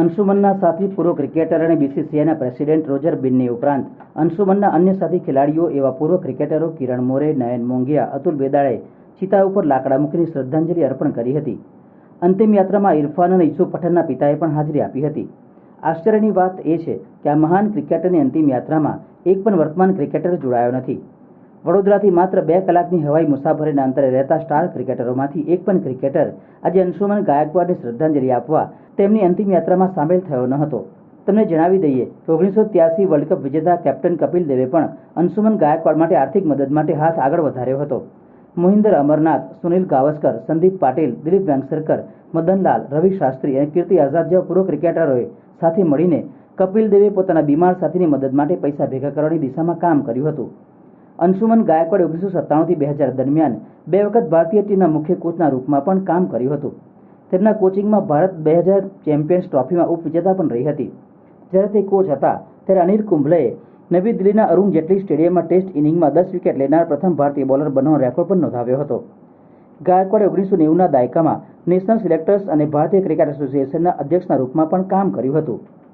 અંશુમનના સાથી પૂર્વ ક્રિકેટર અને બીસીસીઆઈના પ્રેસિડેન્ટ રોજર બિન્ની ઉપરાંત અંશુમનના અન્ય સાથી ખેલાડીઓ એવા પૂર્વ ક્રિકેટરો કિરણ મોરે, નયન મોંઘિયા, અતુલ બેદાળે ચિતા ઉપર લાકડા મૂકીને શ્રદ્ધાંજલિ અર્પણ કરી હતી. અંતિમ યાત્રામાં ઇરફાન અને ઈસુ પઠનના પિતાએ પણ હાજરી આપી હતી. આશ્ચર્યની વાત એ છે કે આ મહાન ક્રિકેટરની અંતિમ યાત્રામાં એક પણ વર્તમાન ક્રિકેટર જોડાયો નથી. વડોદરાથી માત્ર બે કલાકની હવાઈ મુસાફરીના અંતરે રહેતા સ્ટાર ક્રિકેટરોમાંથી એક પણ ક્રિકેટર આજે અંશુમન ગાયકવાડને શ્રદ્ધાંજલિ આપવા તેમની અંતિમ યાત્રામાં સામેલ થયો ન હતો. તમને જણાવી દઈએ કે ઓગણીસો ત્યાસી વર્લ્ડ કપ વિજેતા કેપ્ટન કપિલ દેવે પણ અંશુમન ગાયકવાડ માટે આર્થિક મદદ માટે હાથ આગળ વધાર્યો હતો. મોહિન્દર અમરનાથ, સુનિલ ગાવસ્કર, સંદીપ પાટીલ, દિલીપ વેંગસરકર, મદનલાલ, રવિ શાસ્ત્રી અને કીર્તિ આઝાદ જેવા પૂર્વ ક્રિકેટરોએ સાથે મળીને કપિલ દેવે પોતાના બીમાર સાથીની મદદ માટે પૈસા ભેગા કરવાની દિશામાં કામ કર્યું હતું. અંશુમન ગાયકવાડે ઓગણીસો સત્તાણુંથી બે હજાર દરમિયાન બે વખત ભારતીય ટીમના મુખ્ય કોચના રૂપમાં પણ કામ કર્યું હતું. તેમના કોચિંગમાં ભારત બે હજાર ચેમ્પિયન્સ ટ્રોફીમાં ઉપવિજેતા પણ રહી હતી. જ્યારે તે કોચ હતા, ત્યારે અનિલ કુંભલેએ નવી દિલ્હીના અરુણ જેટલી સ્ટેડિયમમાં ટેસ્ટ ઇનિંગમાં દસ વિકેટ લેનાર પ્રથમ ભારતીય બોલર બનવાનો રેકોર્ડ પણ નોંધાવ્યો હતો. ગાયકવાડે ઓગણીસો નેવુંના દાયકામાં નેશનલ સિલેક્ટર્સ અને ભારતીય ક્રિકેટ એસોસિએશનના અધ્યક્ષના રૂપમાં પણ કામ કર્યું હતું.